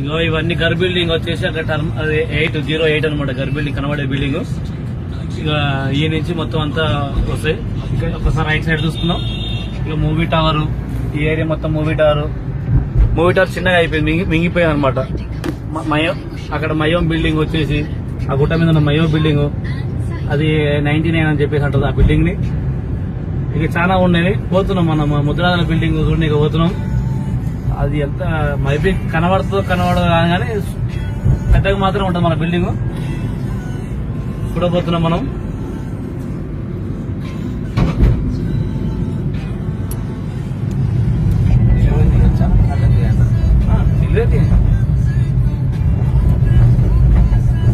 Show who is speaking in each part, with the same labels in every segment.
Speaker 1: ఇగో ఇవన్నీ గర్ బిల్డింగ్ వచ్చేసి అక్కడ టర్మ్ అది ఎయిట్ జీరో ఎయిట్ అనమాట గర్ బిల్డింగ్ కనబడే బిల్డింగ్. ఇక ఈ నుంచి మొత్తం అంతా వస్తాయి. ఒకసారి రైట్ సైడ్ చూసుకున్నాం ఇక మూవీ టవర్ ఈ ఏరియా మొత్తం మూవీ టవర్ మూవీ టవర్ చిన్నగా అయిపోయింది. మింగి మింగిపోయింది అనమాట మయో అక్కడ మయోం బిల్డింగ్ వచ్చేసి ఆ గుట్ట మీద ఉన్న మయో బిల్డింగ్. అది నైన్టీ నైన్ అని చెప్పేసి అంటుంది ఆ బిల్డింగ్ని ఇక చాలా ఉండేవి పోతున్నాం మనం. ముద్రాల బిల్డింగ్ చూడడానికి పోతున్నాం. అది ఎంత మైబీ కనబడుతుందో కనబడదు కానీ పెద్దగా మాత్రం ఉంటుంది మన బిల్డింగ్ చూడబోతున్నాం మనం.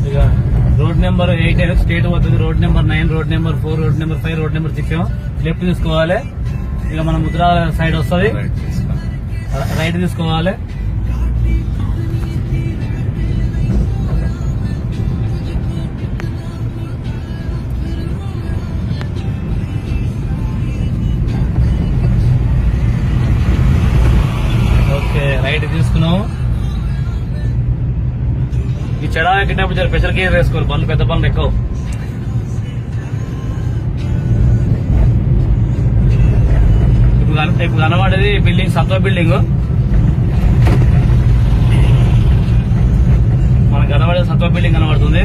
Speaker 1: ఇక రోడ్ నెంబర్ ఎయిట్ స్టేట్ పోతుంది road number nine road number four road number five road number six left తీసుకోవాలి. ఇక మన ముద్రా సైడ్ వస్తుంది. రైట్ తీసుకోవాలి. ఓకే రైట్ తీసుకున్నాము. ఈ చెడా ఎక్కినప్పుడు జర ప్రెషర్ గేర్ వేసుకోవాలి? బండ్లు పెద్ద బండ్లు ఎక్కువ. ఇప్పుడు కన- ఇప్పుడు కనబడేది బిల్డింగ్ సత్వ బిల్డింగ్. మనకు కనబడేది సత్వ బిల్డింగ్ కనబడుతుంది.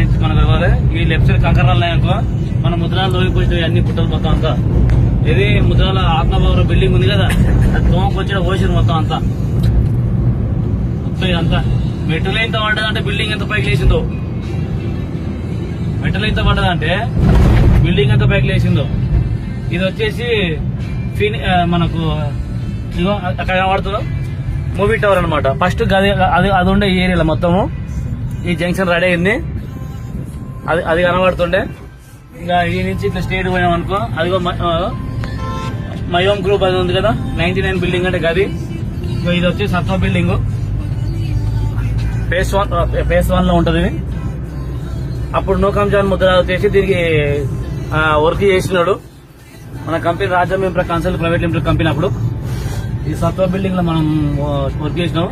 Speaker 1: నుంచి మనకు కనబడే ఈ లెఫ్ట్ సైడ్ కంకరాలు అనుకో మన ముద్రాలు లోగిపోయి అన్ని పుట్టలు మొత్తం అంతా. ఇది ముద్రాల ఆత్మభవన బిల్డింగ్ ఉంది కదా తోమకు వచ్చిన ఓషన్ మొత్తం అంతా. మొత్తం ఇదంతా. మెటల్ ఎంత పడ్డదంటే బిల్డింగ్ ఎంత పైకి లేచిందో. మెటల్ ఎంత పడ్డదంటే బిల్డింగ్ ఎంత పైకి లేచిందో ఇది వచ్చేసి ఫిని మనకు ఇదిగో అక్కడ కనబడుతుందో? మూవీ టవర్ అనమాట ఫస్ట్ గది అది అది ఉండే ఈ ఏరియాలో మొత్తము. ఈ జంక్షన్ రెడీ అయింది. అది అది కనబడుతుండే. ఇంకా ఈ నుంచి ఇట్లా స్టేట్ పోయామనుకో అదిగో మ- మయోమ్ గ్రూప్ అది ఉంది కదా నైన్టీ నైన్ బిల్డింగ్ అంటే గది. ఇది వచ్చి Sattva building. Phase one face వన్లో ఉంటుంది ఇది. అప్పుడు నూకం జాన్ ముద్ర వచ్చేసి దీనికి వర్క్ చేసినాడు. మన కంపెనీ రాజ్యం ఇంప్ర కన్సల్ట్ ప్రైవేట్ లిమిటెడ్ కంపెనీ అప్పుడు ఈ సత్వ బిల్డింగ్లో మనం వర్క్ చేసినాం.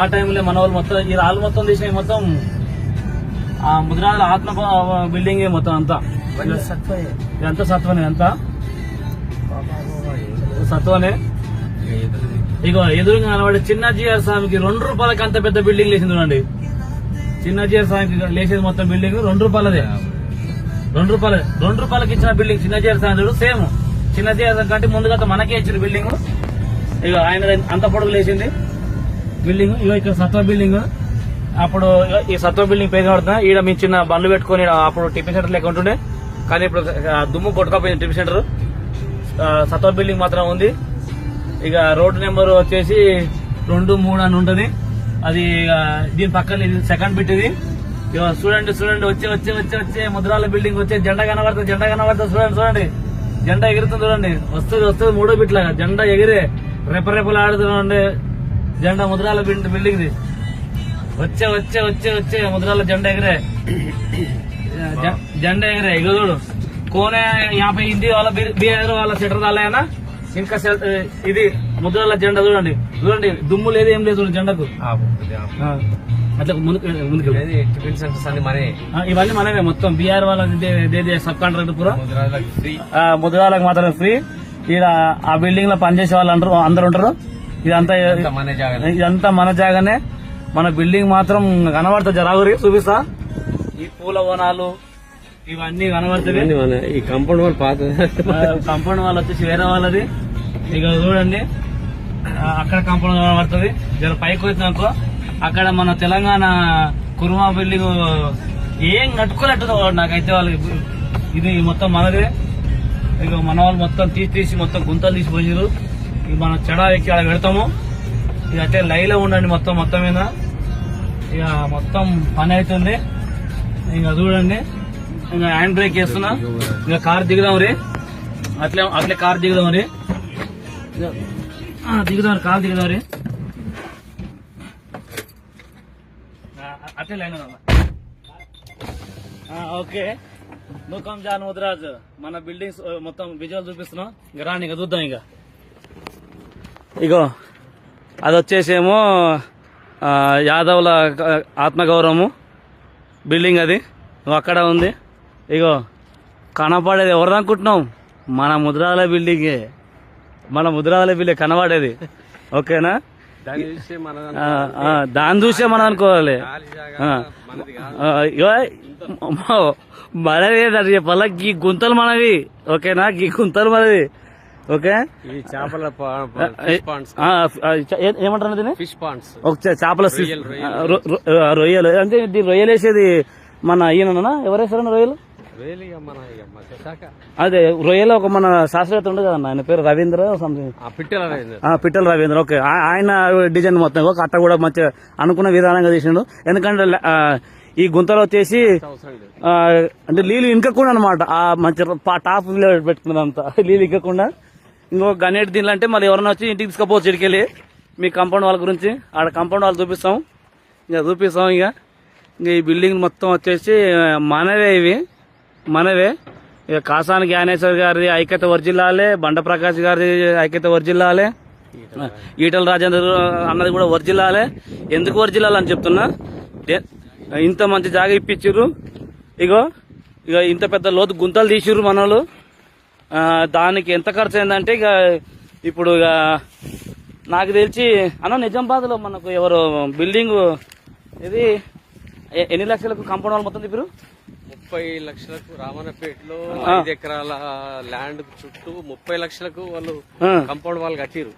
Speaker 1: ఆ టైంలో మన వాళ్ళు మొత్తం ఈ రాళ్ళు మొత్తం తీసినవి మొత్తం. ఆ ముద్రాల ఆత్మ బిల్డింగ్ మొత్తం అంతా. ఇదంతా సత్వనే అంతా. సత్వనే. ఇగో ఎదురుగా కనబడే చిన్న జిఆర్ స్వామికి రెండు రూపాయలకి అంత పెద్ద బిల్డింగ్ లేచింది చూడండి. చిన్న జిఆర్ స్వామికి లేచేది మొత్తం బిల్డింగ్ రెండు రూపాయలదే. రెండు రూపాయలు. రెండు రూపాయలకి ఇచ్చిన బిల్డింగ్ చిన్న జిఆర్ సేమ్. చిన్న జిఆర్ కంటే ముందుగా మనకే ఇచ్చిన బిల్డింగ్ ఇక ఆయన అంత పొడుగు లేచింది. బిల్డింగ్ ఇక ఇక్కడ సత్వ బిల్డింగ్ అప్పుడు ఈ సత్వ బిల్డింగ్ పేరు కడుతున్నా. ఈడ మీ చిన్న బండ్లు పెట్టుకొని అప్పుడు టిఫిన్ సెంటర్ లేకుంటుండే ఉంటుండే. కానీ ఇప్పుడు దుమ్ము కొట్టుకపోయింది టిఫిన్ సెంటర్ సత్వ బిల్డింగ్ మాత్రం ఉంది. ఇక రోడ్డు నెంబర్ వచ్చేసి రెండు మూడు అని ఉంటది. అది ఇక దీని పక్కన ఇది సెకండ్ బిట్ ఇది. చూడండి చూడండి వచ్చి వచ్చి వచ్చి వచ్చే ముద్రాల బిల్డింగ్ వచ్చే జెండా కనబడుతుంది జెండా కనబడుతుంది చూడండి చూడండి. జెండా ఎగురుతుంది చూడండి. వస్తుంది వస్తుంది మూడో బిట్ లాగా. జెండా ఎగిరే రెపరెపలు ఆడుతుండే జెండా ముద్రాల బిల్డింగ్ బిల్డింగ్ వచ్చే వచ్చే వచ్చే వచ్చే ముద్రాల జెండా ఎగిరే. జెండా ఎగిరే. ఇగో చూడు. కోనే యాభై హిందీ వాళ్ళ బీహార్ వాళ్ళ సెటర్ రాలేనా ఇంకా ఇది ముద్రాల జెండా చూడండి. చూడండి దుమ్ము లేదు ఏం లేదు చూడండి జెండాకు. ఆ, అట్లా ముందుకు ఇవన్నీ మనమే మొత్తం. బీఆర్ వాళ్ళ సబ్ కాంట్రాక్టర్ పూరా
Speaker 2: ఫ్రీ
Speaker 1: ఆ, ముద్రాలకు మాత్రం ఫ్రీ ఇక్కడ ఆ బిల్డింగ్లో పనిచేసే వాళ్ళు అందరూ అందరు ఉంటారు. ఇదంతా ఇదంతా మన జాగానే. మన బిల్డింగ్ మాత్రం కనబడుతుంది జరాగురి చూపిస్తా. ఈ పూల వనాలు ఇవన్నీ కనబడుతుంది
Speaker 2: ఈ కాంపౌండ్ వాళ్ళు పాత
Speaker 1: కంపౌండ్ వాళ్ళు వచ్చేసి వేరే వాళ్ళది. ఇక చూడండి. అక్కడ కాంపౌండ్ కనబడుతుంది. జర పైకి వచ్చినాకో అక్కడ మన తెలంగాణ కుర్మా బిల్డింగ్ ఏం కట్టుకోలేట్టు నాకైతే వాళ్ళకి ఇది మొత్తం మనదే. ఇక మన వాళ్ళు మొత్తం తీసి తీసి మొత్తం గుంతలు తీసిపోయారు ఇక మనం చెడా ఎక్కి అక్కడ పెడతాము. ఇక అయితే లైలో ఉండండి మొత్తం మొత్తం మీద. ఇక మొత్తం పని అవుతుంది ఇంకా చూడండి. ఇంకా హ్యాండ్ బ్రేక్ చేస్తున్నా. ఇక కార్ దిగుదాం రే. అట్లే అట్లే కార్ దిగుదాం రే. దిగుదారు కాలు దిగుదారు అట్లే లైన్ ఓకే. నూకం జాన్ ముద్రాజ్ మన బిల్డింగ్స్ మొత్తం విజువల్ చూపిస్తున్నాం. ఇక రాని ఇక చూద్దాం ఇక. ఇగో అది వచ్చేసేమో యాదవుల ఆత్మగౌరవము. బిల్డింగ్ అది. నువ్వు అక్కడ ఉంది. ఇగో కనపడేది ఎవరు అనుకుంటున్నాం మన ముద్రాల బిల్డింగే. మన ముద్రాల బిల్డింగ్ కనబడేది. ఓకేనా?
Speaker 2: దాని చూసి మన
Speaker 1: ఆ, ఆ, దాన్ని చూసే మనం అనుకోవాలి.
Speaker 2: మనది
Speaker 1: అది చెప్పాలా గీ గుంతలు మనవి. ఓకేనా? గీ గుంతలు మనది. ఓకే?
Speaker 2: చేపల
Speaker 1: ఏమంటారు దీన్ని?
Speaker 2: ఫిష్ పాండ్స్
Speaker 1: చేపల
Speaker 2: రొయ్యలు,
Speaker 1: అంటే రొయ్యలు వేసేది మన ఈయన ఎవరేసారన్న రొయ్యలు?
Speaker 2: ఇక ఇక
Speaker 1: అదే రొయ్యలో ఒక మన శాస్త్రవేత్త ఉండదు కదన్న ఆయన పేరు రవీంద్ర సంథింగ్
Speaker 2: పిట్టెల
Speaker 1: రవీంద్ర. ఓకే. ఆయన డిజైన్ మొత్తం ఒక అట్ట కూడా మంచిగా అనుకున్న విధానంగా తీసిండు. ఎందుకంటే ఈ గుంతలో వచ్చేసి అంటే నీళ్ళు ఇంకకుండా అనమాట ఆ మంచి టాప్ పెట్టుకున్నదంతా నీళ్ళు ఇంకకుండా. ఇంకొక గనేట్ దీనిలో అంటే మళ్ళీ ఎవరైనా వచ్చి ఇంటికి తీసుకపోవచ్చు ఇడికెళ్ళి మీ కాంపౌండ్ వాళ్ళ గురించి ఆడ కాంపౌండ్ వాళ్ళు చూపిస్తాం. ఇక చూపిస్తాం ఇక. ఇంక ఈ బిల్డింగ్ మొత్తం వచ్చేసి మనవే ఇవి. మనవే. ఇక కాసాని జ్ఞానేశ్వర్ గారిది ఐక్యత వర్జిల్లాలే బండ ప్రకాష్ గారిది ఐక్యత వర్జిల్లాలే ఈటల రాజేంద్ర అన్నది కూడా వర్జిల్లాలే ఎందుకు వర్జిల్లాలని చెప్తున్నా? ఇంత మంచి జాగా ఇప్పించారు ఇగో ఇక ఇంత పెద్ద లోతు గుంతలు తీసిర్రు మనోళ్ళు. దానికి ఎంత ఖర్చు అయిందంటే ఇక ఇప్పుడు ఇక నాకు తెలిసి అన్న నిజామాబాద్లో మనకు ఎవరు బిల్డింగ్ ఇది ఎన్ని లక్షలకు కంపౌండ్ వాళ్ళు మొత్తం తిప్పారు
Speaker 2: ముప్పై లక్షలకు రామన్నపేటలో. ఐదు ఎకరాల ల్యాండ్ చుట్టూ ముప్పై లక్షలకు వాళ్ళు కంపౌండ్ వాళ్ళు కట్టిరు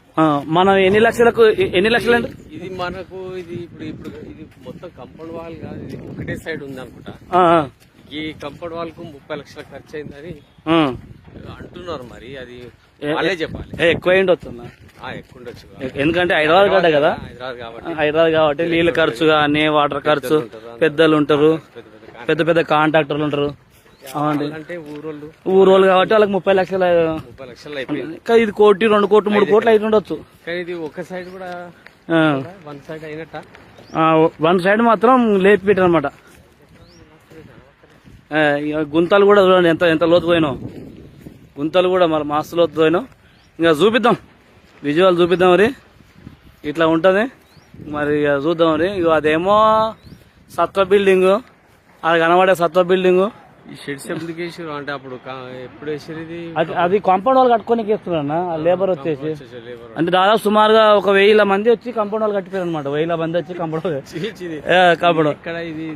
Speaker 1: మనం ఎన్ని లక్షలకు ఎన్ని లక్షలు
Speaker 2: ఇది మనకు ఇది ఇప్పుడు ఇప్పుడు ఇది మొత్తం కంపౌండ్ వాల్ కాదు ఇది ఒకటే సైడ్ ఉంది అనుకుంటా. ఈ కంపౌండ్ వాల్కు ముప్పై లక్షల ఖర్చు అయిందని. అంటున్నారు మరి అది వాళ్ళే చెప్పాలి.
Speaker 1: ఏ, ఎక్కువ అయింది వస్తుందా?
Speaker 2: ఆ, ఎక్కువ ఉండొచ్చు
Speaker 1: ఎందుకంటే హైదరాబాద్ గడ్డ కదా?
Speaker 2: హైదరాబాద్ కాబట్టి.
Speaker 1: హైదరాబాద్ కాబట్టి నీళ్ళ ఖర్చు కానీ వాటర్ ఖర్చు పెద్దలు ఉంటారు
Speaker 2: పెద్ద పెద్ద కాంట్రాక్ట్
Speaker 1: పెద్ద పెద్ద కాంట్రాక్టర్లు ఉంటారు. అవునండి.
Speaker 2: ఊరోళ్ళు.
Speaker 1: కాబట్టి వాళ్ళకి ముప్పై లక్షల
Speaker 2: ముప్పై లక్షలు అయిపోయింది.
Speaker 1: ఇంకా ఇది కోటి రెండు కోట్లు మూడు కోట్లు అయితే ఉండొచ్చు
Speaker 2: కానీ ఇది ఒక సైడ్ కూడా వన్ సైడ్ అయినట్ట?
Speaker 1: ఆ, వన్ సైడ్ మాత్రం లేపి పెట్టారు అనమాట గుంతలు కూడా చూడండి ఎంత ఎంత లోతు పోయినావు గుంతలు కూడా మరి మాస్తు లోతు పోయినావు ఇంకా చూపిద్దాం. విజువల్ చూపిద్దాం మరి. ఇట్లా ఉంటుంది. మరి చూద్దాం మరి. అదేమో సత్వ బిల్డింగ్ అది కనబడే సత్వ బిల్డింగ్
Speaker 2: ఈ షెడ్స్ ఎందుకు వేసారు అంటే అప్పుడు కా- ఎప్పుడు వేసారు ఇది?
Speaker 1: అది అది కాంపౌండ్ వాళ్ళు కట్టుకొని ఇస్తున్నా లేబర్ వచ్చేసి.
Speaker 2: లేబర్
Speaker 1: అంటే దాదాపు సుమారుగా ఒక వెయ్యి మంది వచ్చి కాంపౌండ్ వాళ్ళు కట్టిపోయారు అనమాట వెయ్యి మంది వచ్చి కాంపౌండ్
Speaker 2: ఇది.
Speaker 1: కాంపౌండ్
Speaker 2: ఇక్కడ ఇది?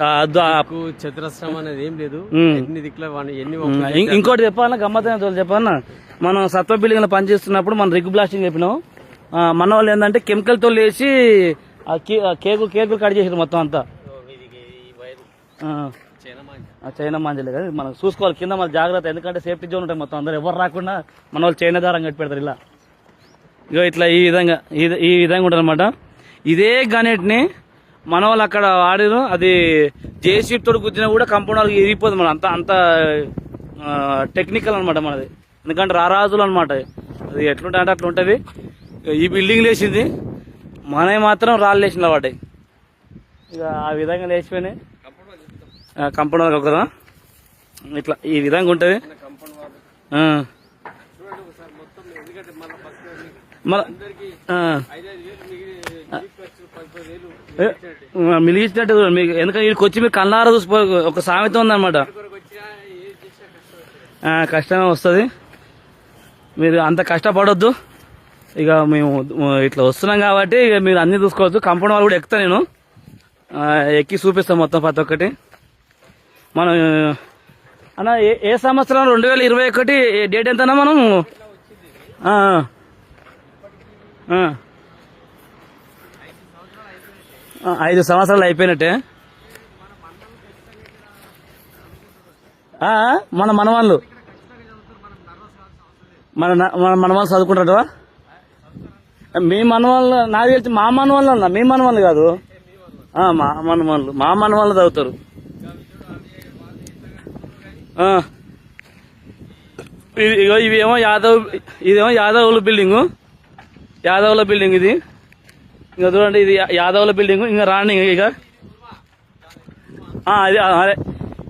Speaker 1: ఆ, అద్దు- ఆ,
Speaker 2: దిక్కు చతురస్రం అనేది ఏం లేదు.
Speaker 1: ఉమ్.
Speaker 2: ఎన్ని దిక్కుల వాని- ఎన్ని
Speaker 1: ఉమ్, ఇం- ఇంకోటి చెప్పాలన్నా గమ్మత్తైన తోలు చెప్పాలన్నా మనం సత్వ బిల్డింగ్లో పనిచేస్తున్నప్పుడు మనం రిగ్ బ్లాస్టింగ్ చెప్పినాం. ఆ, మన వాళ్ళు ఏంటంటే కెమికల్తో లేచి ఆ కే- ఆ కేకు కేకులు కట్ చేసారు మొత్తం అంతా. చైనా మాంజలే కదా మనం చూసుకోవాలి. కింద మన జాగ్రత్త. ఎందుకంటే సేఫ్టీ జోన్ ఉంటాయి మొత్తం. అందరు ఎవరు రాకుండా మన వాళ్ళు చైనా దారం కట్టి పెడతారు ఇలా. ఇగో ఇట్లా ఈ విధంగా ఈ- విధంగా ఉంటుంది అనమాట ఇదే గణేట్ని మన వాళ్ళు అక్కడ ఆడిరు. అది జేసీ తోడు గుద్దినా కూడా కంపౌండ్ వాళ్ళకి ఇరిగిపోతుంది మన. అంత అంత టెక్నికల్ అనమాట మనది. ఎందుకంటే రారాజులు అనమాట అది ఎట్లుంటే అంటే అట్లా ఉంటుంది. ఈ బిల్డింగ్ లేచింది. మనవి మాత్రం రాళ్ళు లేచిన పడ్డాయి ఇక ఆ విధంగా లేచిపోయినాయి. కంపౌండ్ వాళ్ళకి ఒకదా? ఇట్లా ఈ విధంగా ఉంటుంది? ఆ. మన మిలిగిచ్చినట్టు మీకు ఎందుకంటే వీడికి వచ్చి మీరు కన్నారా చూసిపో ఒక సామెత ఉందన్నమాట. కష్టమే వస్తుంది. మీరు అంత కష్టపడొద్దు. ఇక మేము ఇట్లా వస్తున్నాం కాబట్టి ఇక మీరు అన్ని చూసుకోవచ్చు కంపౌండ్ వాళ్ళు కూడా ఎక్కుతా నేను. ఎక్కి చూపిస్తాం మొత్తం ప్రతి ఒక్కటి. మనం అన్న ఏ ఏ సంవత్సరం రెండు వేల ఇరవై ఒకటి డేట్ ఎంతనా మనం? ఐదు సంవత్సరాలు అయిపోయినట్టే. మన మనవాళ్ళు. మన మన మనవాళ్ళు చదువుకుంటారా మీ మనవాళ్ళు నాకు తెలిసి మా మనవాళ్ళు అన్న మీ మనవాళ్ళు కాదు. మా మనవాళ్ళు మా మనవాళ్ళు చదువుతారు. ఇగో ఇవేమో యాదవ్ ఇదేమో యాదవుల బిల్డింగు యాదవుల బిల్డింగ్ ఇది ఇంకా చూడండి ఇది యాదవుల బిల్డింగ్ ఇంకా రాండి ఇక ఆ, అది అదే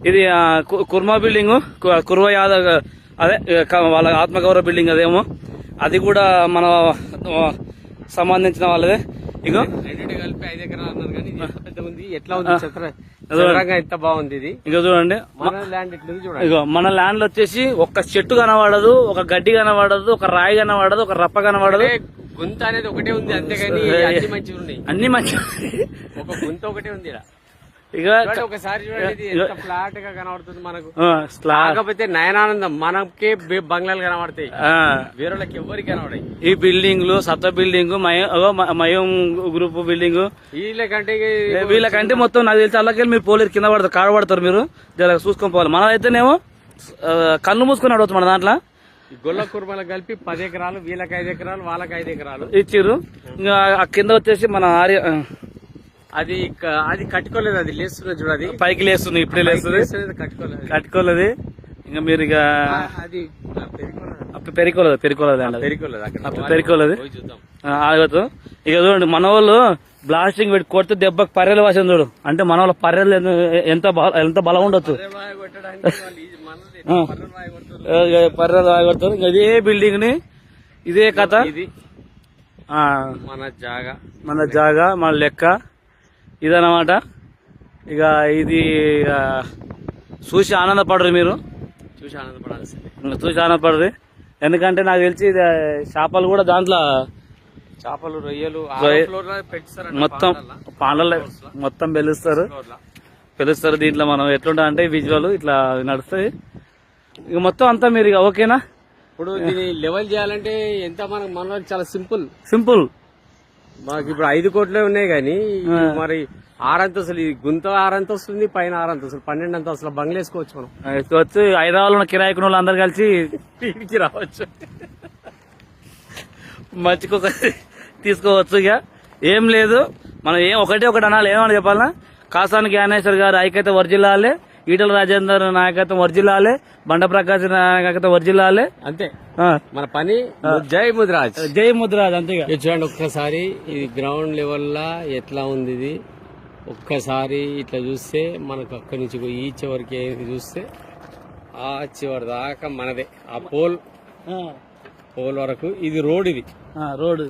Speaker 1: ఇది కుర్మా బిల్డింగ్ కుర్వ యాదవ్ అదే వాళ్ళ ఆత్మగౌరవ బిల్డింగ్ అదేమో అది కూడా మన సంబంధించిన వాళ్ళదే ఇగో
Speaker 2: కలిపి ఐదు ఎకరాలు అన్నారు కానీ ఎట్లా ఉంది ఎంత బాగుంది ఇది.
Speaker 1: ఇగో చూడండి.
Speaker 2: మన ల్యాండ్
Speaker 1: ఇగో మన ల్యాండ్ వచ్చేసి ఒక చెట్టు కనబడదు ఒక గడ్డి కనబడదు ఒక రాయి కనబడదు ఒక రప్ప కనబడదు.
Speaker 2: గుంత అనేది ఒకటే ఉంది అంతేగాని అన్ని మంచిగా ఉన్నాయి
Speaker 1: అన్ని మంచి
Speaker 2: ఒక గుంత ఒకటే ఉంది ఈడ.
Speaker 1: ఇక
Speaker 2: ఒకసారి చూడండి ఇది ఎంత ఫ్లాట్గా కనబడుతుంది మనకు. కాకపోతే నయనానందం మనకే బంగ్లాలు కనబడతాయి.
Speaker 1: ఆ,
Speaker 2: వేరేళ్ళకి ఎవరికి కనబడాయి.
Speaker 1: ఈ బిల్డింగ్లు సత్త బిల్డింగ్ మయం గ్రూప్ బిల్డింగ్.
Speaker 2: వీళ్ళకంటే
Speaker 1: వీళ్ళకంటే మొత్తం నాకు తెలిసి అలాగే మీరు పోలేరు కింద పడతారు కాడబడతారు మీరు. జర చూసుకొని పోవాలి. మనదైతేనేమో కళ్ళు మూసుకొని అడగచ్చు మన దాంట్లో.
Speaker 2: గొల్ల కుర్మలకు కలిపి పది ఎకరాలు వీళ్ళకి ఐదు ఎకరాలు వాళ్ళకి ఐదు ఎకరాలు.
Speaker 1: ఇచ్చిర్రు. కింద వచ్చేసి మన ఆర్య
Speaker 2: అది అది కట్టుకోలేదు అది లేస్తున్నది చూడు అది.
Speaker 1: పైకి లేస్తుంది ఇప్పుడే లేస్తుంది.
Speaker 2: కట్టుకోలేదు
Speaker 1: కట్టుకోలేదు. ఇంకా మీరు ఇక
Speaker 2: అది పెరికోలేదు
Speaker 1: అప్పుడు పెరికోలేదు పెరికోలేదు.
Speaker 2: పెరికోలేదు
Speaker 1: ఆగదు ఇక చూడండి మన వాళ్ళు బ్లాస్టింగ్ పెట్టి కొడితే దెబ్బకి పర్రెలు వాసన చూడు. అంటే మన వాళ్ళ పర్రెలు ఎంత- ఎంత బల- ఎంత బలం ఉండొచ్చు? పర్రెలు ఇంకా ఇదే బిల్డింగ్ని ఇదే కథ.
Speaker 2: మన జాగా.
Speaker 1: మన జాగా మన లెక్క. ఇదన్నమాట. ఇక ఇది చూసి ఆనందపడరు మీరు.
Speaker 2: చూసి ఆనందపడాల్సిందే
Speaker 1: చూసి ఆనందపడరు. ఎందుకంటే నాకు తెలిసి చేపలు కూడా దాంట్లో
Speaker 2: చేపలు రొయ్యలు
Speaker 1: మొత్తం పాండల మొత్తం పెలుస్తారు. పిలుస్తారు దీంట్లో మనం. ఎట్లుంటా అంటే విజువల్ ఇట్లా నడుస్తాయి ఇక మొత్తం అంతా మీరు ఇక ఓకేనా?
Speaker 2: ఇప్పుడు దీన్ని లెవెల్ చేయాలంటే ఎంత మనకు మన చాలా సింపుల్.
Speaker 1: సింపుల్.
Speaker 2: మాకు ఇప్పుడు ఐదు కోట్లే ఉన్నాయి కానీ మరి ఆరంతస్తులు ఈ గుంత ఆరంతస్తులు ఉంది పైన ఆరంతస్తులు పన్నెండు అంతస్తుల బంగ్లా వేసుకోవచ్చు మనం.
Speaker 1: వచ్చి హైదరాబాద్ ఉన్న అందరు కలిసి
Speaker 2: ఇంటికి రావచ్చు.
Speaker 1: మర్చిపోక తీసుకోవచ్చు ఇక. ఏం లేదు. మనం ఏం ఒకటే ఒకటి అనాలి. ఏమని చెప్పాలన్నా? కాసాని జ్ఞానేశ్వర్ గారు ఐక్యత వర్జిల్లాలే. ఈటల రాజేందర్ నాయకత్వం వర్జిల్లాలే బండ ప్రకాశ్ నాయకత్వం వర్జిల్లాలే
Speaker 2: అంతే. మన పని జై ముద్రాజ్.
Speaker 1: జై ముద్రాజ్ అంతే
Speaker 2: చూడండి ఒక్కసారి ఇది గ్రౌండ్ లెవెల్ లా ఎట్లా ఉంది ఇది? ఒక్కసారి ఇట్లా చూస్తే మనకు అక్కడి నుంచి ఈ చివరికి చూస్తే ఆ చివరి దాకా మనదే. ఆ పోల్ పోల్ వరకు ఇది రోడ్ ఇది.
Speaker 1: ఆ, రోడ్డు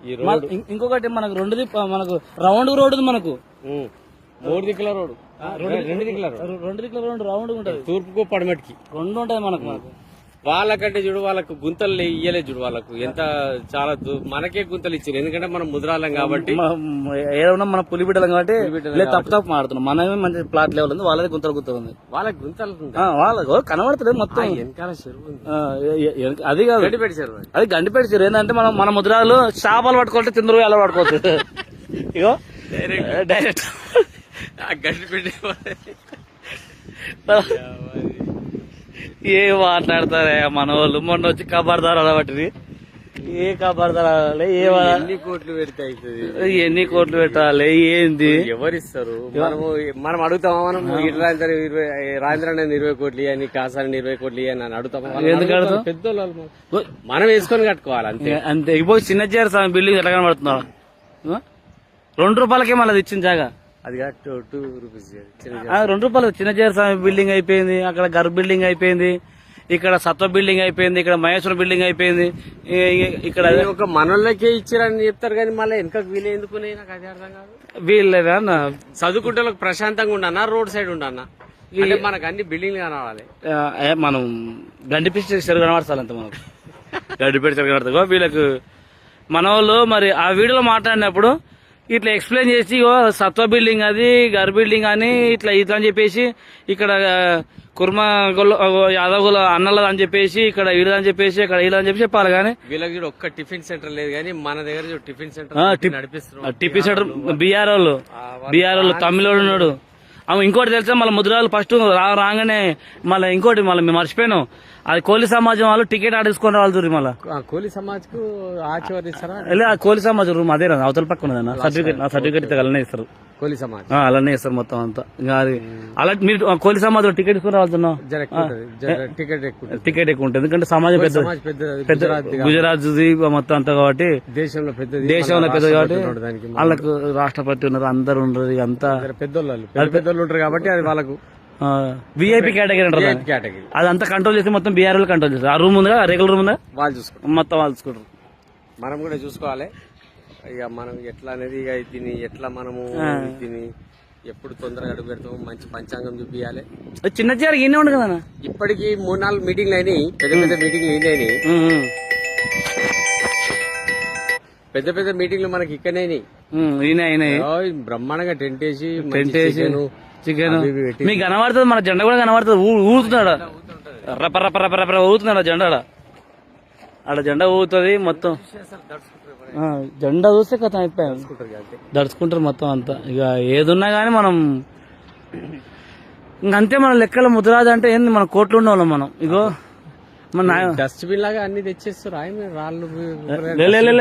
Speaker 2: ఈ రోడ్.
Speaker 1: ఇంకొకటి మనకు రెండుది మనకు రౌండ్ రోడ్ మనకు.
Speaker 2: మూడు దిక్కుల రోడ్. రెండు దిక్కుల రోడ్.
Speaker 1: రెండు దిక్కుల రెండు రౌండ్ ఉంటది.
Speaker 2: తూర్పుకు పడమటికి.
Speaker 1: రెండు ఉంటది మనకు మనకు
Speaker 2: వాళ్ళకంటే చూడు వాళ్ళకు గుంతలు ఇయ్యలేదు చూడు వాళ్ళకు. ఎంత చాలా మనకే గుంతలు ఇచ్చారు ఎందుకంటే మనం ముద్రాలం కాబట్టి.
Speaker 1: ఏదైనా మన పులి బిడ్డలం కాబట్టి తప్పు తప్పు మాడుతున్నాం. మనమే మంచి ప్లాట్ లెవెల్ ఉంది. వాళ్ళది గుంతలు గుంత ఉంది.
Speaker 2: వాళ్ళకి గుంతలు
Speaker 1: వాళ్ళకు కనబడుతుంది మొత్తం.
Speaker 2: వెనకాల చెరువు
Speaker 1: అది కాదు.
Speaker 2: గడ్డి పెట్టి చెరువు అది.
Speaker 1: అది గండి పెడిచారు ఏంటంటే మనం మన ముద్రాలు చేపలు పట్టుకుంటే తిందరు ఎలా పట్టుకోవచ్చు. ఇగో డైరెక్ట్
Speaker 2: ఆ గడ్డి పెట్టి
Speaker 1: ఏ మాట్లాడతారే మన వాళ్ళు మొన్న వచ్చి కబర్దార్ అలవాటిది. ఏ కబర్దార్ ఏ
Speaker 2: ఎన్ని కోట్లు పెడితే అవుతుంది
Speaker 1: ఎన్ని కోట్లు పెట్టాలి ఏంది?
Speaker 2: ఎవరిస్తారు? మనము మనం అడుగుతామా మనం రాజేంద్ర ఇరవై రాజేంద్ర ఇరవై కోట్లు ఇవ్వని కాసాని ఇరవై కోట్లు ఇవ్వని అని అడుగుతామా.
Speaker 1: అడుగుతాం?
Speaker 2: పెద్దోళ్ళు వాళ్ళు మనం. వేసుకొని కట్టుకోవాలి అంతే.
Speaker 1: అంతే. ఇగో చిన్న చేరు బిల్డింగ్ ఎట్లా కనబడుతుందా. ఆ? రెండు రూపాయలకే మళ్ళీ ఇచ్చిన జాగా.
Speaker 2: అది టూ టూ రూపీస్
Speaker 1: రెండు రూపాయలు చిన్న చేరు స్వామి బిల్డింగ్ అయిపోయింది అక్కడ గర్ బిల్డింగ్ అయిపోయింది ఇక్కడ సత్వ బిల్డింగ్ అయిపోయింది ఇక్కడ మహేశ్వర బిల్డింగ్ అయిపోయింది ఇక్కడ
Speaker 2: ఒక మనోళ్ళకే ఇచ్చారని చెప్తారు కానీ మళ్ళీ వెనకకు వీలు ఎందుకు నాకు అది అర్థం కాదు.
Speaker 1: వీళ్ళేదా అన్న?
Speaker 2: చదువుకుంటే ప్రశాంతంగా ఉండన్నా రోడ్ సైడ్ ఉండన్నా మనకు అన్ని బిల్డింగ్లు కనవాలి
Speaker 1: మనం గండిపిచ్చి చెరువు కనబడాలి అంత మనకు. గండిపెట్టి చెరువు కనబడుతుంది. వీళ్ళకు మన వాళ్ళు మరి ఆ వీడియోలో మాట్లాడినప్పుడు ఇట్లా ఎక్స్ప్లెయిన్ చేసి సత్వ బిల్డింగ్ అది గర్ బిల్డింగ్ అని ఇట్లా ఇట్లా అని చెప్పేసి ఇక్కడ కుర్మ గొల్ల యాదవ్ గొల్ల అన్నలది అని చెప్పేసి ఇక్కడ అని చెప్పేసి ఇక్కడ అని చెప్పి చెప్పాలి కానీ.
Speaker 2: వీళ్ళకి చూడు ఒక్క టిఫిన్ సెంటర్ లేదు కానీ మన దగ్గర tiffin centre
Speaker 1: TP centre BR వాళ్ళు. బీఆర్ వాళ్ళు తమిళోడు ఉన్నాడు. ఇంకోటి తెలుసా మళ్ళీ ముద్రాలు ఫస్ట్ రాగానే మళ్ళీ ఇంకోటి మళ్ళీ మేము మర్చిపోయాను. అది కోలి సమాజం వాళ్ళు టికెట్ ఆడేసుకొని వాళ్ళు చూరి మళ్ళీ.
Speaker 2: కోలి సమాజ్కు ఆశీర్వదిస్తారా
Speaker 1: వెళ్ళి ఆ కోలి సమాజం రూమ్ అదే రా, అవతల పక్క ఉన్నదన్న. సర్టిఫికేట్ నా సర్టిఫికేట్ ఇస్తే అలానే ఇస్తారు.
Speaker 2: కోలి సమాజ్.
Speaker 1: అలానే ఇస్తారు మొత్తం అంతా. ఇంకా అది అలా మీరు కోలి సమాజం టికెట్ వెళ్తున్నాం
Speaker 2: ఉంటది. జర టికెట్ ఎక్కువ.
Speaker 1: టికెట్ ఎక్కువ ఉంటుంది. ఎందుకంటే సమాజం పెద్ద
Speaker 2: పెద్ద
Speaker 1: పెద్ద
Speaker 2: గుజరాత్
Speaker 1: మొత్తం అంతా కాబట్టి
Speaker 2: దేశంలో పెద్దది
Speaker 1: దేశంలో పెద్ద కాబట్టి వాళ్ళకు రాష్ట్రపతి ఉన్నారు అందరు ఇక అంతా
Speaker 2: పెద్దోళ్ళు వాళ్ళు. పెద్ద పెద్దోళ్ళు ఉంటారు కాబట్టి అది వాళ్ళకు
Speaker 1: విఐపి కేటగిరీ అంటారు దాన్ని.
Speaker 2: కేటగిరీ
Speaker 1: అదంతా కంట్రోల్ చేసి మొత్తం బీఆర్ వాళ్ళు కంట్రోల్ చేస్తారు. ఆ రూమ్ ఉందా రెగ్యులర్ రూమ్ ఉందా?
Speaker 2: వాళ్ళు చూసుకుంటారు.
Speaker 1: మొత్తం వాళ్ళు చూసుకుంటారు.
Speaker 2: మనం కూడా చూసుకోవాలి. ఇక మనం ఎట్లా అనేది ఇక దీన్ని ఎట్లా మనము దీన్ని ఎప్పుడు తొందరగా అడుగు పెడతాము మంచి పంచాంగం చూపించాలి
Speaker 1: చిన్న చీర ఈయనే ఉండు కదా
Speaker 2: ఇప్పటికి మూడు నాలుగు మీటింగ్లు అయినాయి. పెద్ద పెద్ద మీటింగ్లు అయినాయి. పెద్ద పెద్ద మీటింగ్లు మనకి ఇక్కడనే. బ్రహ్మాండంగా టెంట్ వేసి
Speaker 1: టెంట్ వేసి
Speaker 2: చికెను,
Speaker 1: మీకు కనబడుతుంది మన జెండా కూడా కనబడుతుంది. ఊ- ఊగుతున్నాడు రప్ప రప్ప రప్ప రప్ప ఊగుతున్నాడు ఆ జెండా ఆడ. జెండా ఊగుతుంది మొత్తం. జెండా చూస్తే కథ అయిపోయాం
Speaker 2: దడుచుకుంటారు
Speaker 1: మొత్తం అంతా. ఇక ఏదున్నా గానీ మనం ఇంకంతే మన లెక్కల ముద్రాజు అంటే ఏంది? మన కోట్లు ఉన్నవాళ్ళం మనం. ఇగో.
Speaker 2: డస్ట్బిన్ లాగా అన్ని తెచ్చేస్తారు ఆయన? రాళ్ళు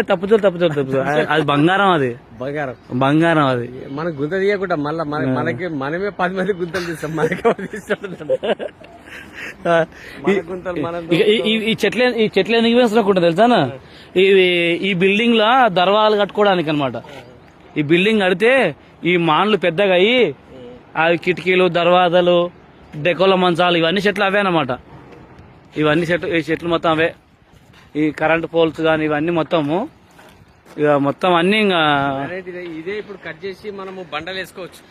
Speaker 1: తప్పుతుంది తప్పుతుంది తప్పుతుంది అది- బంగారం అది.
Speaker 2: బంగారం.
Speaker 1: బంగారం అది.
Speaker 2: మన గుంత తీయకుండా మళ్ళీ మన మనకి మనమే పది మంది గుంతలు తీస్తాం. మనకి
Speaker 1: ఈ- చెట్లు ఈ చెట్లు ఎందుకు వేసుకుంటుంది తెలుసానా ఇది ఈ బిల్డింగ్లో దర్వాలు కట్టుకోవడానికి అనమాట ఈ బిల్డింగ్ కడితే ఈ మాన్లు పెద్దగా అయ్యి ఆ. కిటికీలు దర్వాజాలు డెకోల మంచాలు ఇవన్నీ చెట్లు అవే అనమాట ఇవన్నీ చెట్లు ఈ చెట్లు మొత్తం అవే. ఈ కరెంట్ పోల్స్ కానీ ఇవన్నీ మొత్తము. ఇక మొత్తం అన్ని ఇంకా
Speaker 2: ఇదే. ఇప్పుడు కట్ చేసి మనము బండలు వేసుకోవచ్చు.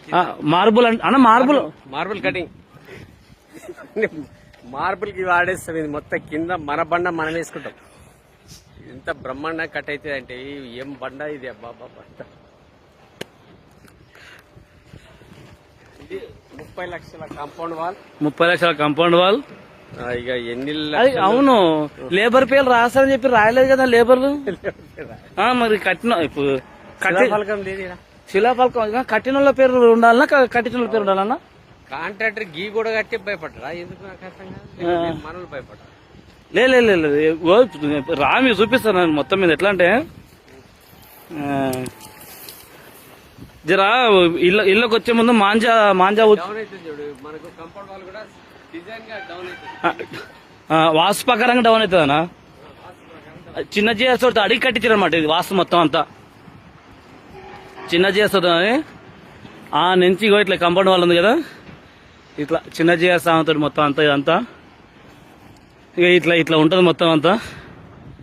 Speaker 1: మార్బుల్ అన్న మార్బుల్.
Speaker 2: Marble cutting. మార్బుల్కి వాడేస్తాం ఇది మొత్తం కింద మన బండ మనం వేసుకుంటాం. ఎంత బ్రహ్మాండంగా కట్ అవుతుంది అంటే ఏం బండ ఇది? అబ్బా అబ్బా, బండ ఇది ముప్పై లక్షల కాంపౌండ్ వాల్.
Speaker 1: ముప్పై లక్షల కాంపౌండ్ వాల్.
Speaker 2: ఇక ఎన్ని
Speaker 1: అవును. లేబర్ పేర్లు రాస్తారని చెప్పి రాయలేదు కదా లేబర్లు? ఆ, మరి కట్టిన ఇప్పుడు కట్టి
Speaker 2: ఫలకం లేదు ఈడ.
Speaker 1: శిలాఫలకం కట్టిన వాళ్ళ పేరు ఉండాలన్నా క- కట్టించిన వాళ్ళ పేరు ఉండాలన్నా?
Speaker 2: కాంట్రాక్టర్ గీ కూడా కట్టి భయపడరా ఎందుకు నాకు అర్థం కాదు? మనలు భయపడరా
Speaker 1: లే లే లే, లే ఓ, రా మీరు చూపిస్తాను నేను మొత్తం మీద. ఎట్లా అంటే జరా ఇళ్ళ ఇళ్ళకి వచ్చే ముందు మాంజా మాంజా
Speaker 2: చూడు? మనకు కంపౌండ్ వాల్ కూడా అవుతుంది.
Speaker 1: వాస్తు ప్రకారంగా డౌన్ అవుతుందనా చిన్న జిఎస్ తోటి అడిగి కట్టించారు అనమాట ఇది వాస్తు మొత్తం అంతా. చిన్న జిఎస్ అని. ఆ నుంచి ఇట్లా కంపౌండ్ వాళ్ళు ఉంది కదా? ఇట్లా చిన్న జిఎస్ తోటి మొత్తం అంతా ఇదంతా. ఇక ఇట్లా ఇట్లా ఉంటుంది మొత్తం అంతా.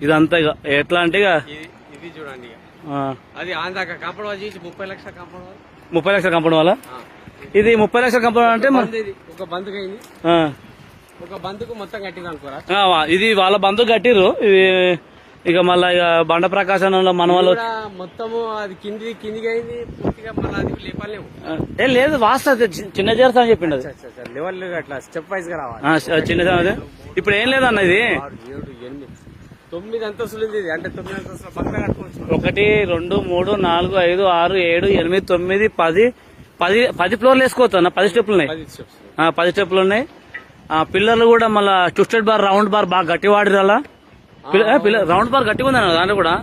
Speaker 1: ఇదంతా ఇక ఎట్లా అంటే ఇక
Speaker 2: ఇది చూడండి అది కంపౌండ్ ముప్పై లక్షల కంపౌండ్
Speaker 1: ముప్పై లక్షల కంపౌండ్ వాళ్ళ. ఇది ముప్పై లక్షల కంపౌండ్ అంటే
Speaker 2: ఒక బందుకు అయింది ఒక బందుకు మొత్తం కట్టింది అనుకోరా?
Speaker 1: ఇది వాళ్ళ బంధువు కట్టిర్రు. ఇది ఇక మళ్ళా ఇక బండ ప్రకాశంలో మన వాళ్ళు
Speaker 2: మొత్తము అది కింది కిందికి అయింది పూర్తిగా మళ్ళీ అది లేపాలేము
Speaker 1: ఏ లేదు వాస్తు అది చి- చిన్న చేస్తా అని చెప్పిండు అది.
Speaker 2: లెవెల్ అట్లా స్టెప్ వైజ్గా రావాలి.
Speaker 1: చిన్న అదే. ఇప్పుడు ఏం లేదన్న ఇది?
Speaker 2: తొమ్మిది అంతస్తులు ఇది. అంటే తొమ్మిది అంతస్తుల బంగ్లా కట్టుకోవచ్చు.
Speaker 1: ఒకటి రెండు మూడు నాలుగు ఐదు ఆరు ఏడు ఎనిమిది తొమ్మిది పది పది పది ఫ్లోర్లు వేసుకోవచ్చు అన్న? పది స్టెప్లు ఉన్నాయి
Speaker 2: పది
Speaker 1: స్టెప్లు ఉన్నాయి ఆ పిల్లర్లు కూడా మళ్ళా ట్విస్టెడ్ బార్ రౌండ్ బార్ బాగా గట్టి వాడిరు అలా పిల్లర్ రౌండ్ బార్ గట్టిగా ఉంది అన్న దాంట్లో కూడా?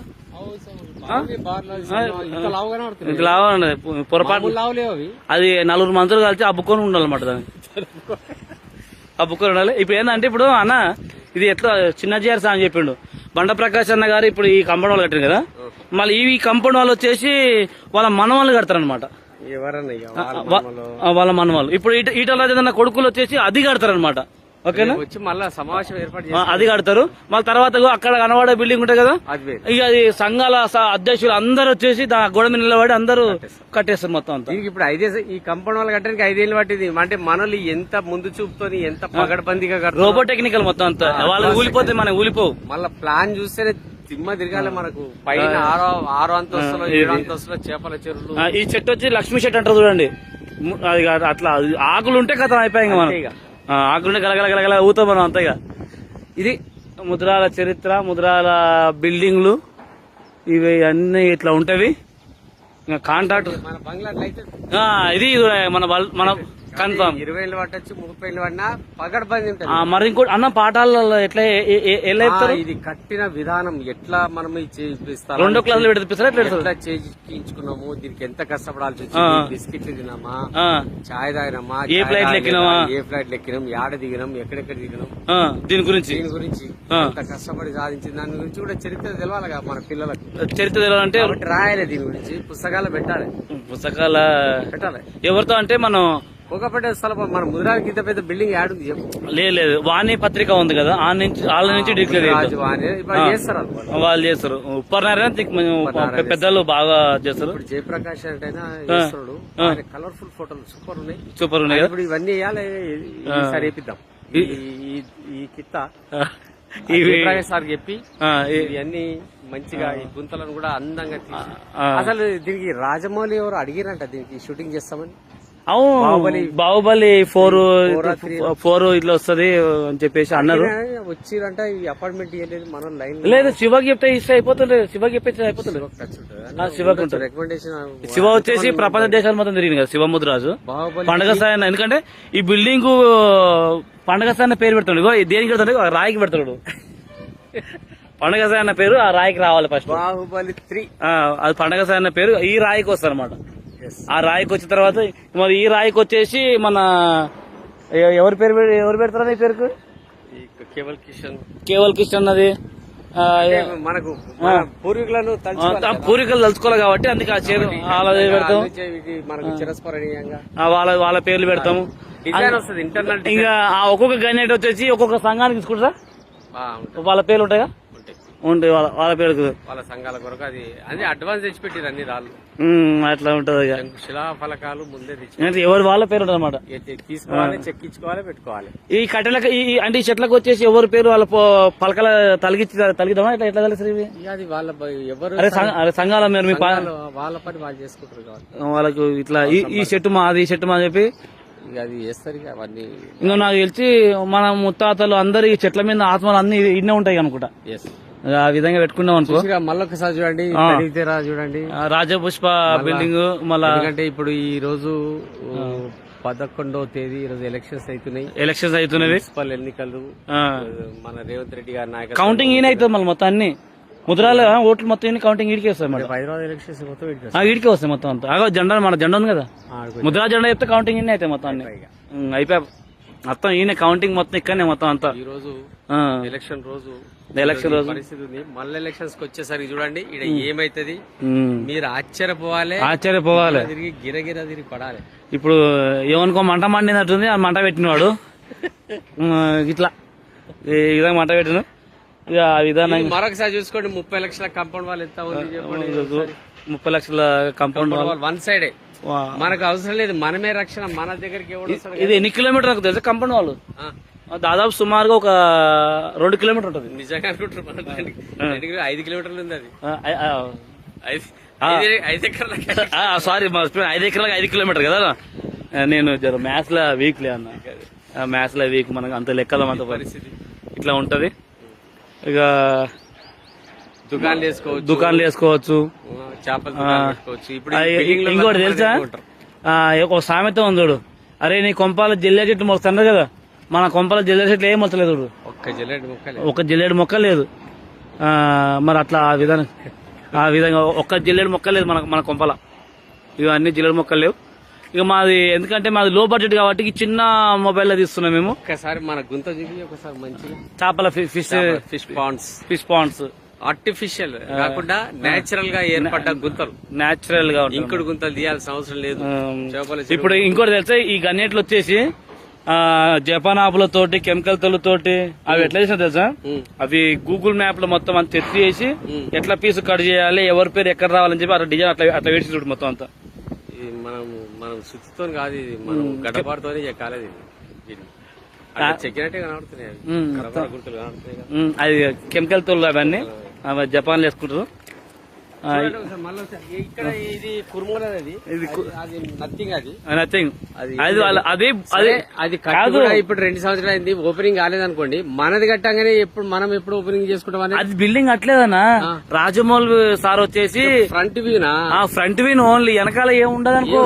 Speaker 1: పొరపాటు అది నలుగురు మంత్రులు కలిసి అబ్బుకొని ఉండాలన్నమాట దాన్ని. అబ్బుకొని ఉండాలి. ఇప్పుడు ఏంటంటే ఇప్పుడు అన్న ఇది ఎట్లా చిన్న జిఆర్సా అని చెప్పిండు. బండ ప్రకాష్ అన్న గారు ఇప్పుడు ఈ కంపౌండ్ వాళ్ళు కట్టారు కదా? మళ్ళీ ఈ కంపౌండ్ వాళ్ళు వచ్చేసి వాళ్ళ మనవాళ్ళు కడతారనమాట
Speaker 2: వాళ్ళ
Speaker 1: మనవాళ్ళు. ఇప్పుడు ఈట ఈటల రాజేంద్ర కొడుకులు వచ్చేసి అది కడతారనమాట ఓకేనా?
Speaker 2: వచ్చి మళ్ళా సమావేశం ఏర్పాటు
Speaker 1: అది కడతారు. మళ్ళీ తర్వాత అక్కడ కనబడే బిల్డింగ్ ఉంటాయి కదా? ఇక అది సంఘాల అధ్యక్షులు అందరూ వచ్చేసి గోడ మీద నిలబడి అందరూ కట్టేస్తారు. మొత్తం అంతా.
Speaker 2: దీనికి ఇప్పుడు ఐదే ఈ కంపౌండ్ వాళ్ళు కట్టడానికి ఐదేళ్ళు పట్టింది. అంటే మనల్ని ఎంత ముందు చూపుతోని ఎంత పగడబందీగా
Speaker 1: రోబో టెక్నికల్ మొత్తం అంతా. వాళ్ళు ఊలిపోతే మనకి ఊలిపోవు.
Speaker 2: మళ్ళా ప్లాన్ చూస్తేనే తిమ్మ తిరగాలి మనకు. పైన ఆరో ఆరో అంతస్తులో ఏడో అంతస్తులో చేపల చెరువులు.
Speaker 1: ఈ చెట్టు వచ్చి లక్ష్మీ చెట్టు అంటారు చూడండి. అది అట్లా ఆకులు ఉంటే కథ అయిపోయాయి మనం.
Speaker 2: అంతే
Speaker 1: ఆకులుంటే గలగల గలగల ఊతాం మనం అంతేగా ఇది ముద్రాల చరిత్ర ముద్రాల బిల్డింగ్లు. ఇవి అన్ని ఇట్లా ఉంటవి. ఇంకా కాంట్రాక్ట్
Speaker 2: మన బంగ్లా
Speaker 1: ఇది మన మన కన్ఫామ్
Speaker 2: ఇరవై ఏళ్ళు పట్టొచ్చు ముప్పై ఏళ్ళు పడినా పగడబంది
Speaker 1: మరి ఇంకోటి అన్న పాఠాలలో ఎట్లా ఎలా
Speaker 2: ఇది కట్టిన విధానం ఎట్లా మనం ఈ చేయిస్తారా
Speaker 1: రెండో క్లాసులు పెడిపిస్తారా ఎట్లా
Speaker 2: చేయించుకున్నాము దీనికి ఎంత కష్టపడాల్సి. వచ్చింది బిస్కెట్లు తినామా
Speaker 1: ఆ,
Speaker 2: చాయ్ తాగినామా
Speaker 1: ఏ ఫ్లైట్? ఎక్కినామా?
Speaker 2: ఏ ఫ్లైట్ ఎక్కినాం యాడ దిగినాం ఎక్కడెక్కడ దిగినాం
Speaker 1: దీని గురించి.
Speaker 2: దీని గురించి. ఎంత కష్టపడి సాధించిన దాని గురించి కూడా చరిత్ర తెలవాలిగా మన పిల్లలకు.
Speaker 1: చరిత్ర తెలవాలంటే
Speaker 2: రాయాలి దీని గురించి పుస్తకాలు పెట్టాలి.
Speaker 1: పుస్తకాల
Speaker 2: పెట్టాలి.
Speaker 1: ఎవరితో అంటే మనం
Speaker 2: కోకపేట స్థలం మన ముదిరాకి ఇంత పెద్ద బిల్డింగ్ యాడ్ ఉంది.
Speaker 1: లేదు లేదు. వాణి పత్రిక ఉంది కదా ఆ నుంచి వాళ్ళ నుంచి డిక్లేర్
Speaker 2: వాళ్ళు.
Speaker 1: చేస్తారు. ఉప్పర్నారాయణ పెద్దలు బాగా చేస్తారు.
Speaker 2: ఇప్పుడు జయప్రకాష్ కలర్ఫుల్ ఫోటోలు సూపర్ ఉన్నాయి.
Speaker 1: సూపర్ ఉన్నాయి
Speaker 2: ఇప్పుడు ఇవన్నీ ఈసారి వేపిద్దాం. ఈ- కిత్త. సార్ చెప్పి ఇవన్నీ మంచిగా ఈ గుంతలను కూడా అందంగా. అసలు దీనికి రాజమౌళి ఎవరు అడిగిరంట దీనికి షూటింగ్ చేస్తామని?
Speaker 1: అవును
Speaker 2: బాహుబలి-
Speaker 1: బాహుబలి ఫోర్
Speaker 2: ఫోర్
Speaker 1: ఇట్లా వస్తది అని చెప్పేసి అన్నారు.
Speaker 2: వచ్చిరంట ఈ అపార్ట్మెంట్ ఇవ్వలేదు మనం లైన్
Speaker 1: లేదు శివకి చెప్తే ఇస్తే అయిపోతుండే శివకి చెప్తే అయిపోతుంది. శివకు ఉంటుంది.
Speaker 2: రికమెండేషన్
Speaker 1: శివ వచ్చేసి ప్రపంచ దేశాలు మొత్తం తిరిగింది కదా శివముద్రాజు.
Speaker 2: బాహుబలి
Speaker 1: పండగ సాయన ఎందుకంటే ఈ బిల్డింగ్ పండగ సాయన పేరు పెడతాడు. ఇగో దేనికి పెడతాడు? రాయికి పెడతాడు. పండగ సాయన పేరు ఆ రాయికి రావాలి ఫస్ట్
Speaker 2: బాహుబలి త్రీ.
Speaker 1: అది పండగ సాయన పేరు ఈ రాయికి వస్తారు అనమాట ఆ రాయికి వచ్చిన తర్వాత మరి ఈ రాయికి వచ్చేసి మన ఎవరి పేరు ఎవరు పెడతారా ఈ పేరుకు?
Speaker 2: కేవల్ కిషన్.
Speaker 1: కేవల్ కిషన్ ఆ,
Speaker 2: మనకు మన పూర్వీకులను
Speaker 1: పూర్వీకులు తలుచుకోవాలి కాబట్టి అందుకే ఆ చేరు వాళ్ళది పెడతాం.
Speaker 2: మనకు చిరస్మరణీయంగా.
Speaker 1: వాళ్ళ వాళ్ళ పేర్లు పెడతాము.
Speaker 2: ఇంటర్నల్
Speaker 1: ఇంకా ఆ ఒక్కొక్క గన్నేట్ వచ్చేసి ఒక్కొక్క సంఘానికి తీసుకుంటారా? వాళ్ళ పేర్లు ఉంటాయా?
Speaker 2: ఉంటాయి.
Speaker 1: వాళ్ళ వాళ్ళ పేరు
Speaker 2: వాళ్ళ సంఘాల కొరకు అది అది అడ్వాన్స్ తెచ్చి పెట్టిరు అన్ని రాళ్ళు.
Speaker 1: అట్లా ఉంటది
Speaker 2: శిలా ఫలకాలు ముందే తెచ్చి
Speaker 1: ఎవరు వాళ్ళ పేరు అనమాట
Speaker 2: తీసుకోవాలి చెక్కించుకోవాలి పెట్టుకోవాలి.
Speaker 1: ఈ కట్టెలకు ఈ అంటే ఈ చెట్లకు వచ్చేసి ఎవరి పేరు వాళ్ళ పలకల తలిగించి తలిగిద్దామా? ఇట్లా ఎట్లా తెలుసు ఇవి?
Speaker 2: అది వాళ్ళ ఎవరు
Speaker 1: అరే సంఘ- అరే సంఘాల మీరు మీ
Speaker 2: వాళ్ళ పని వాళ్ళు చేసుకుంటారు
Speaker 1: వాళ్ళకు ఇట్లా ఈ చెట్టు మాది ఈ చెట్టు మా చెప్పి?
Speaker 2: ఇక అది చేస్తారు అవన్నీ.
Speaker 1: ఇంకా నాకు తెలిసి మన ముత్తాతలు అందరు ఈ చెట్ల మీద ఆత్మలు అన్ని ఇన్నే ఉంటాయి అనుకుంటా. ఆ విధంగా పెట్టుకున్నాం అనుకో.
Speaker 2: మళ్ళొకసారి చూడండి తనిఖీతేరా చూడండి.
Speaker 1: రాజపుష్ప బిల్డింగ్ మళ్ళా
Speaker 2: ఎందుకంటే ఇప్పుడు ఈ రోజు ఊ, పదకొండవ తేదీ ఈ రోజు ఎలక్షన్స్ అవుతున్నాయి
Speaker 1: ఎలక్షన్స్ అవుతున్నవి
Speaker 2: మున్సిపల్ ఎన్నికలు. మన రేవంత్ రెడ్డి గారి నాయకత్వం
Speaker 1: కౌంటింగ్ ఈయన అవుతుంది మళ్ళీ మొత్తం అన్ని. ముద్రాల ఓట్లు మొత్తం కౌంటింగ్ ఈడికి వస్తాయి మేడం
Speaker 2: హైదరాబాద్ ఎలక్షన్స్ మొత్తం
Speaker 1: ఈడికే వస్తాయి. మొత్తం అంతా. అగో జెండా మన జెండా ఉంది కదా. ముద్రా జెండా చెప్తే కౌంటింగ్ ఈయన అవుతాయి మొత్తం అన్ని. అయిపోయా మొత్తం ఈయన కౌంటింగ్ మొత్తం ఇక్కడనే మొత్తం అంతా.
Speaker 2: ఈ రోజు
Speaker 1: ఆ,
Speaker 2: ఎలక్షన్ రోజు
Speaker 1: ఎలక్షన్ రోజు?
Speaker 2: పరిస్థితి ఉంది మళ్ళీ ఎలక్షన్స్కి వచ్చేసరికి చూడండి ఇక్కడ ఏమైతది? మీరు ఆశ్చర్యపోవాలి
Speaker 1: ఆశ్చర్యపోవాలి.
Speaker 2: తిరిగి గిరగిర తిరిగి పడాలి.
Speaker 1: ఇప్పుడు ఏమనుకో మంట మండినట్టుంది ఆ మంట పెట్టినవాడు. ఇట్లా. ఈ విధంగా మంట పెట్టిన ఇక ఆ విధానం
Speaker 2: మరొకసారి చూసుకోండి ముప్పై లక్షల కాంపౌండ్ వాళ్ళు ఎంత ఉంది చెప్పండి
Speaker 1: ముప్పై లక్షల కంపౌండ్
Speaker 2: వన్ సైడే మనకు అవసరం లేదు మనమే రక్షణ మన దగ్గరికి
Speaker 1: ఇది ఎన్ని కిలోమీటర్ తెలుసా కంపౌండ్ వాళ్ళు దాదాపు సుమారుగా ఒక రెండు కిలోమీటర్ ఉంటుంది.
Speaker 2: నిజంగా అనుకుంటారు ఐదు కిలోమీటర్లు ఉంది అది.
Speaker 1: సారీ ఐదు ఎకరాలకు ఐదు కిలోమీటర్ కదా? నేను జర మ్యాథ్స్లో వీక్ లే అన్న. మ్యాథ్స్లో వీక్ మనకు అంత లెక్కల అంత
Speaker 2: పరిస్థితి.
Speaker 1: ఇట్లా ఉంటది. ఇక
Speaker 2: దుకాణాలు వేసుకోవచ్చు
Speaker 1: దుకాణాలు వేసుకోవచ్చు ఇంకోటి తెలుసా? ఒక సామెత ఉంది చూడు. అరే నీ కొంపాల జిల్లే చెట్టు మొలుస్తున్నారు కదా? మన కొంపాల జిల్లే చెట్లు ఏం చూడు.
Speaker 2: ఒక్క జిల్లెడు ముక్కలే
Speaker 1: ఒక జిల్లేడు మొక్క లేదు. మరి అట్లా ఆ విధానం ఆ విధంగా ఒక్క జిల్లేడు మొక్క లేదు మన మన కొంపల. ఇక అన్ని జిల్లేడు మొక్కలు లేవు. ఇక మాది ఎందుకంటే మాది లో బడ్జెట్ కాబట్టి చిన్న మొబైల్లో తీస్తున్నాం మేము.
Speaker 2: ఒక్కసారి మన గుంత చూపి ఒకసారి మంచిగా.
Speaker 1: చేపల fish
Speaker 2: fish ponds
Speaker 1: fish ponds
Speaker 2: artificial కాకుండా నేచురల్గా ఏర్పడ్డ గుంతలు.
Speaker 1: న్యాచురల్గా
Speaker 2: ఇంకుడు గుంతలు తీయాల్సిన అవసరం లేదు.
Speaker 1: ఇప్పుడు ఇంకోటి తెలుసా? ఈ గన్నేట్లు వచ్చేసి జపాన్ ఆపులతోటి కెమికల్ తోటి అవి ఎట్లా చేసినా తెలుసా. అవి గూగుల్ మ్యాప్లో మొత్తం అంత ఎత్తి చేసి. ఎట్లా పీసు కట్ చేయాలి ఎవరి పేరు ఎక్కడ రావాలని చెప్పి అట్లా డిజైన్ అట్లా అట్లా వేసి చూడు మొత్తం అంతా.
Speaker 2: మనం కాదు ఇది మనం ఇది. కదా.
Speaker 1: ఉమ్, అది కెమికల్ తోలు అవన్నీ అవి జపాన్లో వేసుకుంటారు.
Speaker 2: నథింగ్ అది అది
Speaker 1: అది. కాదు.
Speaker 2: ఇప్పుడు రెండు సంవత్సరాలు అయింది ఓపెనింగ్ కాలేదనుకోండి మనది కట్టంగానే ఎప్పుడు మనం ఎప్పుడు ఓపెనింగ్ చేసుకుంటాం
Speaker 1: అది బిల్డింగ్ అట్లేదన్నా రాజమౌళి సార్ వచ్చేసి
Speaker 2: ఫ్రంట్ వ్యూనా
Speaker 1: ఆ ఫ్రంట్ విన్ ఓన్లీ వెనకాల ఏం ఉండదు అనుకో.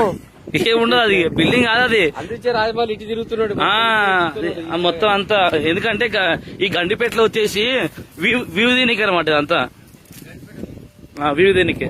Speaker 1: ఏం? ఉండదు అది. బిల్డింగ్ కాదు అది.
Speaker 2: రాజమౌళి ఇటు తిరుగుతున్నాడు.
Speaker 1: మొత్తం అంతా. ఎందుకంటే ఈ గండిపేటలో వచ్చేసి వ్యూ వ్యూ దీనికి అనమాట అంతా వ్యూ దీనికి